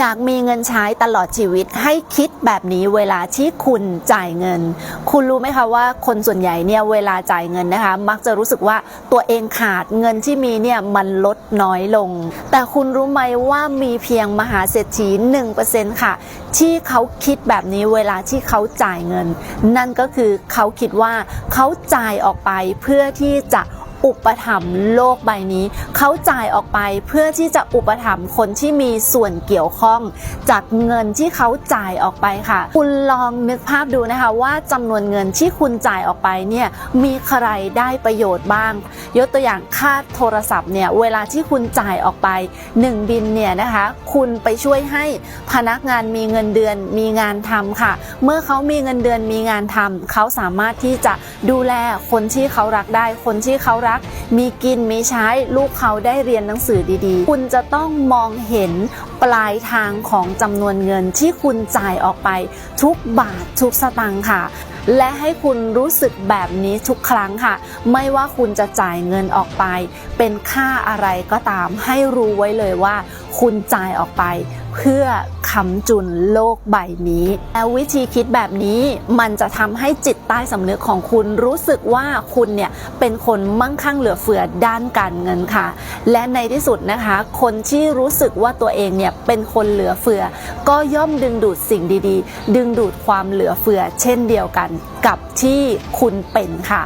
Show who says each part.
Speaker 1: อยากมีเงินใช้ตลอดชีวิตให้คิดแบบนี้เวลาที่คุณจ่ายเงิน คุณรู้ไหมคะว่าคนส่วนใหญ่เนี่ยเวลาจ่ายเงินนะคะ มักจะรู้สึกว่าตัวเองขาดเงินที่มีเนี่ยมันลดน้อยลง แต่คุณรู้ไหมว่ามีเพียงมหาเศรษฐี1%ค่ะ ที่เขาคิดแบบนี้เวลาที่เขาจ่ายเงิน นั่นก็คือเขาคิดว่าเขาจ่ายออกไปเพื่อที่จะ อุปถัมภ์โลกใบนี้ เขาจ่ายออกไปเพื่อที่จะอุปถัมภ์คนที่มีส่วนเกี่ยวข้อง จากเงินที่เขาจ่ายออกไปค่ะ คุณลองนึกภาพดูนะคะว่าจำนวนเงินที่คุณจ่ายออกไปเนี่ยมีใครได้ประโยชน์บ้าง ยกตัวอย่างค่าโทรศัพท์เนี่ยเวลาที่คุณจ่ายออกไป 1 บินเนี่ยนะคะคุณไปช่วยให้พนักงานมีเงินเดือนมีงานทำค่ะ เมื่อเขามีเงินเดือนมีงานทำเขาสามารถที่จะดูแลคนที่เขารักได้คนที่เขารักรัก มีกินมีใช้ลูกเขาได้เรียนหนังสือดีๆ คุณจะต้องมองเห็นปลายทางของจำนวนเงินที่คุณจ่ายออกไป ทุกบาททุกสตางค์ค่ะและให้คุณรู้สึกแบบนี้ทุกครั้งค่ะ ไม่ว่าคุณจะจ่ายเงินออกไป เป็นค่าอะไรก็ตามให้รู้ไว้เลยว่า คุณจ่ายออกไป เพื่อ ค้ำจุนโลกใบนี้ แล้ววิธีคิดแบบนี้มันจะทำให้จิตใต้สำนึกของคุณรู้สึกว่าคุณเนี่ยเป็นคนมั่งคั่งเหลือเฟือด้านการเงินค่ะ และในที่สุดนะคะ คนที่รู้สึกว่าตัวเองเนี่ยเป็นคนเหลือเฟือ ก็ย่อมดึงดูดสิ่งดีๆ ดึงดูดความเหลือเฟือ เช่นเดียวกันกับที่คุณเป็นค่ะ